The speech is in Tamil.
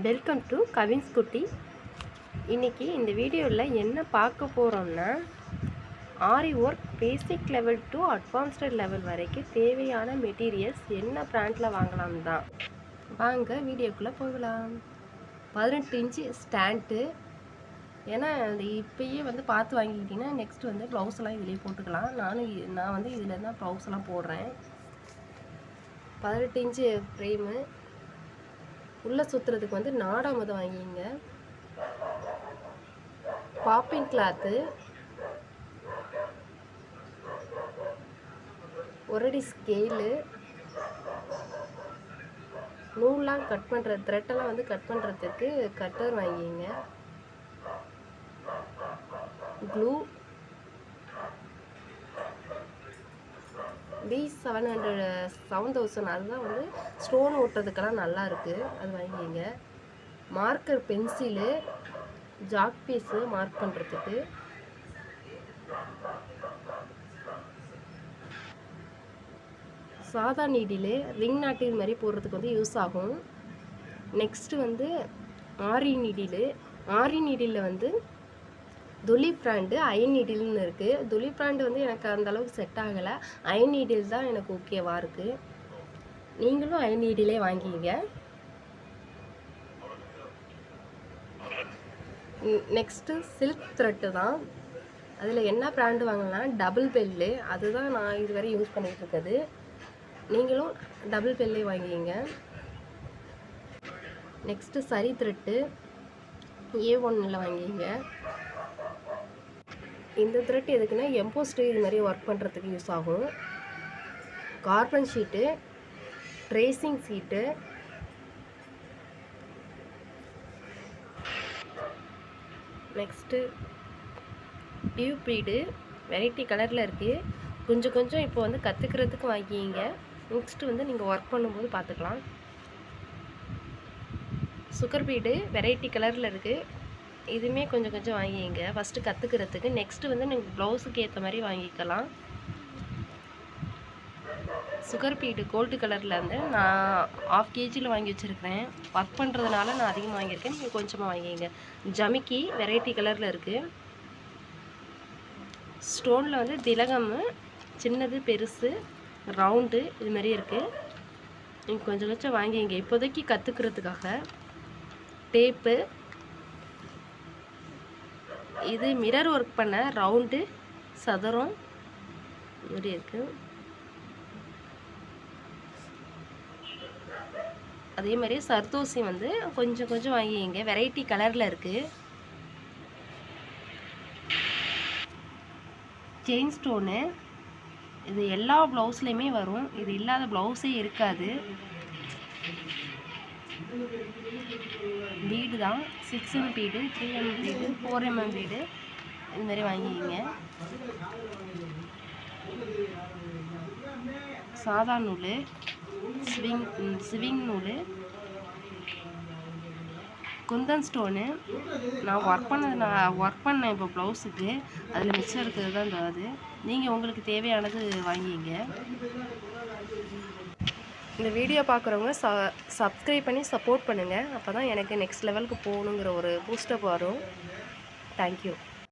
வெல்கம் டு கவின்ஸ் குட்டி இன்றைக்கி இந்த வீடியோவில் என்ன பார்க்க போகிறோம்னா aari work basic level to advanced level வரைக்கும் தேவையான மெட்டீரியல்ஸ் என்ன ப்ராண்டில் வாங்கலாம் தான். வாங்க வீடியோக்குள்ளே போகலாம். பதினெட்டு இன்ச்சு ஸ்டாண்டு ஏன்னா அது இப்பயே வந்து பார்த்து வாங்கிக்கிட்டிங்கன்னா நெக்ஸ்ட் வந்து ப்ளவுஸ்லாம் இதிலே போட்டுக்கலாம். நானும் நான் வந்து இதில் தான் ப்ளவுஸ் எல்லாம் போடுறேன். பதினெட்டு இன்ச்சு ஃப்ரேமு உள்ளே சுற்றுறதுக்கு வந்து நாடாமதம் வாங்கிங்க. பாப்பிங் கிளாத்து ஒரடி ஸ்கேலு நூல்லாம் கட் பண்ணுற த்ரெட்டெல்லாம் வந்து கட் பண்ணுறதுக்கு கட்டர் வாங்கிங்க. Glue B seven hundred seven thousand அதுதான் வந்து ஸ்டோன் ஓட்டுறதுக்கெல்லாம் நல்லா இருக்குது அது வாங்கிங்க marker pencil chalk piece mark பண்ணுறதுக்கு சாதா நீடிலு ரிங் நாட்டு இது மாதிரி போடுறதுக்கு வந்து யூஸ் ஆகும். நெக்ஸ்ட்டு வந்து ஆரி நீடிலு. ஆரி நீடிலில் வந்து துலி பிராண்டு அயன் நீடில்னு இருக்குது துலி பிராண்டு வந்து எனக்கு அந்த அளவுக்கு செட் ஆகலை. அயன் நீடில் தான் எனக்கு ஓகேவாக இருக்குது நீங்களும் அயன் நீடிலே வாங்கிங்க நெக்ஸ்ட்டு சில்க் த்ரெட்டு தான். அதில் என்ன பிராண்டு வாங்கலாம் டபுள் பெல்லு அதுதான் நான் இதுவரை யூஸ் பண்ணிகிட்ருக்குது நீங்களும் டபுள் பெல்லே வாங்கிங்க நெக்ஸ்ட்டு சரி த்ரெட்டு ஏ ஒன்னில் வாங்கிங்க இந்த த்ரெட் எதுக்குன்னா எம்போஸ்டு இது மாதிரி ஒர்க் பண்ணுறதுக்கு யூஸ் ஆகும். Carbon sheet tracing sheet next tube bead variety கலரில் இருக்குது கொஞ்சம் கொஞ்சம் இப்போ வந்து கற்றுக்கிறதுக்கு வாங்கிங்க நெக்ஸ்ட்டு வந்து நீங்கள் ஒர்க் பண்ணும்போது பார்த்துக்கலாம் சுகர் பீடு வெரைட்டி கலரில் இருக்குது இதுவுமே கொஞ்சம் கொஞ்சம் வாங்கிங்க. ஃபஸ்ட்டு கற்றுக்கிறதுக்கு நெக்ஸ்ட்டு வந்து நீங்கள் ப்ளவுஸுக்கு ஏற்ற மாதிரி வாங்கிக்கலாம். சுகர் பீடு கோல்டு கலரில் வந்து நான் ஆஃப் கேஜியில் வாங்கி வச்சுருக்கிறேன். ஒர்க் பண்ணுறதுனால நான் அதிகமாக வாங்கியிருக்கேன். நீங்கள் கொஞ்சமாக வாங்கிங்க. ஜமிக்கி வெரைட்டி கலரில் இருக்குது ஸ்டோனில் வந்து திலகம் சின்னது பெருசு ரவுண்டு இது மாதிரி இருக்குது நீங்கள் கொஞ்சம் கொஞ்சம் வாங்கிங்க. இப்போதைக்கு கற்றுக்கிறதுக்காக டேப்பு இது மிரர் ஒர்க் பண்ண ரவுண்டு சதுரம் இப்படி இருக்குது அதே மாதிரி சர்தோசி வந்து கொஞ்சம் கொஞ்சம் வாங்கிங்க வெரைட்டி கலரில் இருக்குது செயின் ஸ்டோனு இது எல்லா ப்ளவுஸ்லேயுமே வரும். இது இல்லாத ப்ளவுஸே இருக்காது. பீடு தான். Six m bead three m bead four mm bead இது மாதிரி வாங்கிக்கிங்க. சாதா நூல் ஸ்விங் ஸ்விங் நூல். குந்தன் ஸ்டோனு நான் ஒர்க் பண்ணது நான் ஒர்க் பண்ணேன் இப்போ ப்ளவுஸுக்கு அதில் மிச்சம் இருக்கிறது தான் இந்த அது நீங்கள் உங்களுக்கு தேவையானது வாங்கிங்க இந்த வீடியோ பார்க்குறவங்க ச சப்ஸ்கிரைப் பண்ணி சப்போர்ட் பண்ணுங்கள் அப்போ தான் எனக்கு நெக்ஸ்ட் லெவலுக்கு போகணுங்கிற ஒரு பூஸ்டப் வரும். தேங்க்யூ